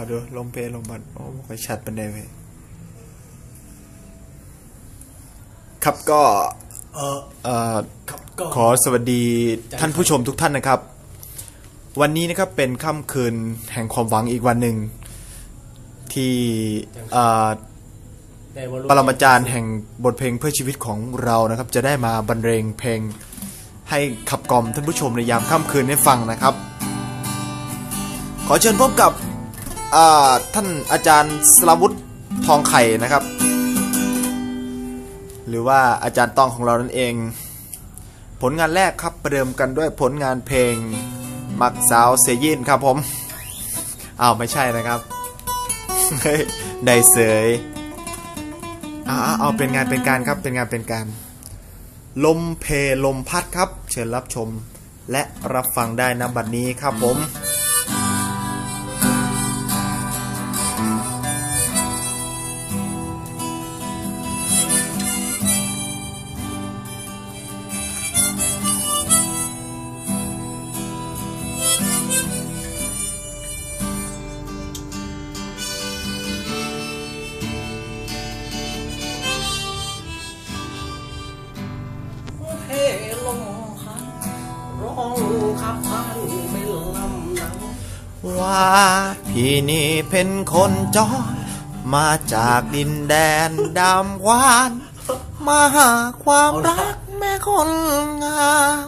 เอาดูลมเพลลมพัดโอ้ไม่ค่อยชัดเป็นไดเว้ยครับก็เออเอ่อครับก็ขอสวัสดีท่านผู้ชมทุกท่านนะครับ วันนี้นะครับเป็นค่ำคืนแห่งความหวังอีกวันหนึ่ง ที่เอ่อได้วอลลุ่ปรมาจารย์แห่งบทเพลงเพื่อชีวิตของเรานะครับ จะได้มาบรรเลงเพลงให้ขับกล่อมท่านผู้ชมในยามค่ำคืนให้ฟังนะครับ ขอเชิญพบกับอ่า ท่านอาจารย์สลาวุธทองไข่นะครับ หรือว่าอาจารย์ต้องของเรานั่นเอง ผลงานแรกครับประเดิมกันด้วยผลงานเพลง มักสาวเสยินครับผมอ้าวไม่ใช่นะครับได้เสยเอาเอาเอาเป็นงานเป็นการครับเป็นงานเป็นการ ลมเพลลมพัดครับ เชิญรับชมและรับฟังได้นบัดนี้ครับผม องขับพันเป็นลำหนังว่าพี่นี่เป็นคนจอมาจากดินแดนดำวาน มาหาความรักแม่คนงาม